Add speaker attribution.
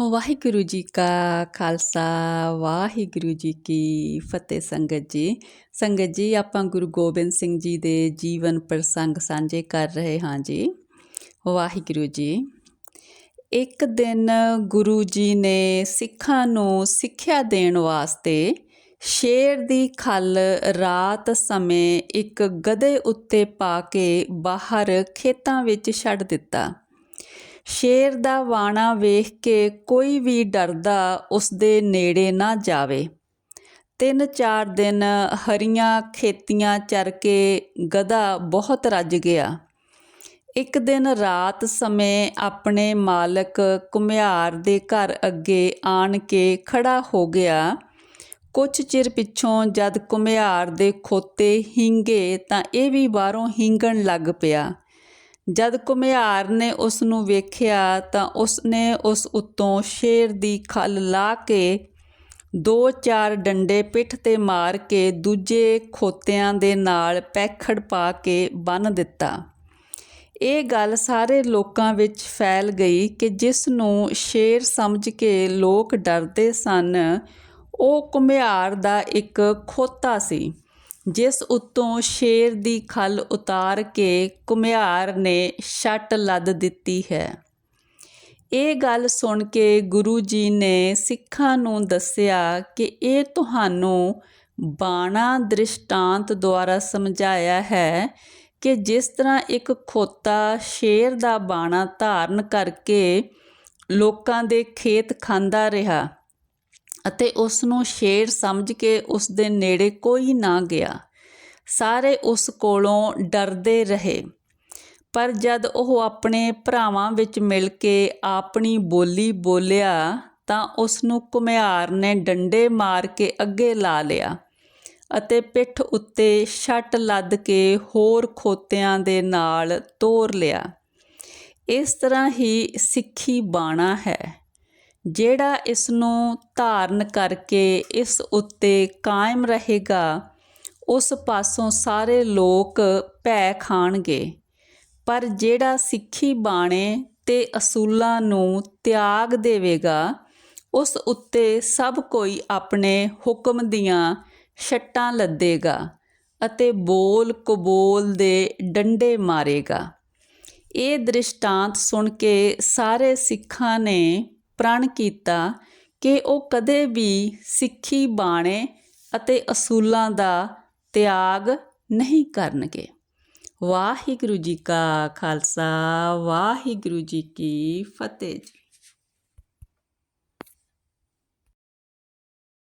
Speaker 1: ਵਾਹਿਗੁਰੂ ਜੀ ਕਾ ਖਾਲਸਾ, ਵਾਹਿਗੁਰੂ ਜੀ ਕੀ ਫਤਿਹ ਸੰਗਤ ਜੀ। ਸੰਗਤ ਜੀ, ਆਪਾਂ ਗੁਰੂ ਗੋਬਿੰਦ ਸਿੰਘ ਜੀ ਦੇ ਜੀਵਨ ਪ੍ਰਸੰਗ ਸਾਂਝੇ ਕਰ ਰਹੇ ਹਾਂ ਜੀ। ਵਾਹਿਗੁਰੂ ਜੀ, ਇੱਕ ਦਿਨ ਗੁਰੂ ਜੀ ਨੇ ਸਿੱਖਾਂ ਨੂੰ ਸਿੱਖਿਆ ਦੇਣ ਵਾਸਤੇ ਸ਼ੇਰ ਦੀ ਖੱਲ ਰਾਤ ਸਮੇਂ ਇੱਕ ਗਧੇ ਉੱਤੇ ਪਾ ਕੇ ਬਾਹਰ ਖੇਤਾਂ ਵਿੱਚ ਛੱਡ ਦਿੱਤਾ। ਸ਼ੇਰ ਦਾ ਵਾਣਾ ਵੇਖ ਕੇ ਕੋਈ ਵੀ ਡਰਦਾ ਉਸ ਦੇ ਨੇੜੇ ਨਾ ਜਾਵੇ। ਤਿੰਨ ਚਾਰ ਦਿਨ ਹਰੀਆਂ ਖੇਤੀਆਂ ਚਰ ਕੇ ਗਧਾ ਬਹੁਤ ਰੱਜ ਗਿਆ। ਇੱਕ ਦਿਨ ਰਾਤ ਸਮੇਂ ਆਪਣੇ ਮਾਲਕ ਕੁਮਿਆਰ ਦੇ ਘਰ ਅੱਗੇ ਆਣ ਕੇ ਖੜਾ ਹੋ ਗਿਆ। ਕੁਝ ਚਿਰ ਪਿੱਛੋਂ ਜਦ ਕੁਮਿਆਰ ਦੇ ਖੋਤੇ ਹਿੰਗੇ ਤਾਂ ਇਹ ਵੀ ਬਾਹਰੋਂ ਹਿੰਗਣ ਲੱਗ ਪਿਆ। ਜਦ ਘੁਮਿਆਰ ਨੇ ਉਸ ਨੂੰ ਵੇਖਿਆ ਤਾਂ ਉਸ ਨੇ ਉਸ ਉੱਤੋਂ ਸ਼ੇਰ ਦੀ ਖੱਲ ਲਾ ਕੇ ਦੋ ਚਾਰ ਡੰਡੇ ਪਿੱਠ ਤੇ ਮਾਰ ਕੇ ਦੂਜੇ ਖੋਤਿਆਂ ਦੇ ਨਾਲ ਪੈਖੜ ਪਾ ਕੇ ਬੰਨ ਦਿੱਤਾ। ਇਹ ਗੱਲ ਸਾਰੇ ਲੋਕਾਂ ਵਿੱਚ ਫੈਲ ਗਈ ਕਿ ਜਿਸ ਨੂੰ ਸ਼ੇਰ ਸਮਝ ਕੇ ਲੋਕ ਡਰਦੇ ਸਨ, ਉਹ ਘੁਮਿਆਰ ਦਾ ਇੱਕ ਖੋਤਾ ਸੀ। ਜਿਸ ਉੱਤੋਂ ਸ਼ੇਰ ਦੀ ਖੱਲ ਉਤਾਰ ਕੇ ਕੁਮਿਆਰ ਨੇ ਛੱਟ ਲੱਦ ਦਿੱਤੀ ਹੈ। ਇਹ ਗੱਲ ਸੁਣ ਕੇ ਗੁਰੂ ਜੀ ਨੇ ਸਿੱਖਾਂ ਨੂੰ ਦੱਸਿਆ ਕਿ ਇਹ ਤੁਹਾਨੂੰ ਬਾਣਾ ਦ੍ਰਿਸ਼ਟਾਂਤ ਦੁਆਰਾ ਸਮਝਾਇਆ ਹੈ ਕਿ ਜਿਸ ਤਰ੍ਹਾਂ ਇੱਕ ਖੋਤਾ ਸ਼ੇਰ ਦਾ ਬਾਣਾ ਧਾਰਨ ਕਰਕੇ ਲੋਕਾਂ ਦੇ ਖੇਤ ਖਾਂਦਾ ਰਿਹਾ ਅਤੇ ਉਸ ਨੂੰ ਸ਼ੇਰ ਸਮਝ ਕੇ ਉਸ ਦੇ ਨੇੜੇ ਕੋਈ ਨਾ ਗਿਆ। ਸਾਰੇ ਉਸ ਕੋਲੋਂ ਡਰਦੇ ਰਹੇ। ਪਰ ਜਦ ਉਹ ਆਪਣੇ ਭਰਾਵਾਂ ਵਿੱਚ ਮਿਲ ਕੇ ਆਪਣੀ ਬੋਲੀ ਬੋਲਿਆ ਤਾਂ ਉਸ ਨੂੰ ਕੁਮਿਆਰ ਨੇ ਡੰਡੇ ਮਾਰ ਕੇ ਅੱਗੇ ਲਾ ਲਿਆ ਅਤੇ ਪਿੱਠ ਉੱਤੇ ਛੱਟ ਲੱਦ ਕੇ ਹੋਰ ਖੋਤਿਆਂ ਦੇ ਨਾਲ ਤੋਰ ਲਿਆ। ਇਸ ਤਰ੍ਹਾਂ ਹੀ ਸਿੱਖੀ ਬਾਣਾ ਹੈ। ਜਿਹੜਾ ਇਸ ਨੂੰ ਧਾਰਨ ਕਰਕੇ ਇਸ ਉੱਤੇ ਕਾਇਮ ਰਹੇਗਾ, ਉਸ ਪਾਸੋਂ ਸਾਰੇ ਲੋਕ ਭੈ ਖਾਣਗੇ। ਪਰ ਜਿਹੜਾ ਸਿੱਖੀ ਬਾਣੇ ਤੇ ਅਸੂਲਾਂ ਨੂੰ ਤਿਆਗ ਦੇਵੇਗਾ, ਉਸ ਉੱਤੇ ਸਭ ਕੋਈ ਆਪਣੇ ਹੁਕਮ ਦੀਆਂ ਛੱਟਾਂ ਲੱਦੇਗਾ ਅਤੇ ਬੋਲ ਕਬੋਲ ਦੇ ਡੰਡੇ ਮਾਰੇਗਾ। ਇਹ ਦ੍ਰਿਸ਼ਟਾਂਤ ਸੁਣ ਕੇ ਸਾਰੇ ਸਿੱਖਾਂ ਨੇ ਪ੍ਰਣ ਕੀਤਾ ਕਿ ਉਹ ਕਦੇ ਵੀ ਸਿੱਖੀ ਬਾਣੇ ਅਤੇ ਅਸੂਲਾਂ ਦਾ ਤਿਆਗ ਨਹੀਂ ਕਰਨਗੇ। ਵਾਹਿਗੁਰੂ ਜੀ ਕਾ ਖਾਲਸਾ, ਵਾਹਿਗੁਰੂ ਜੀ ਕੀ ਫਤਿਹ ਜੀ।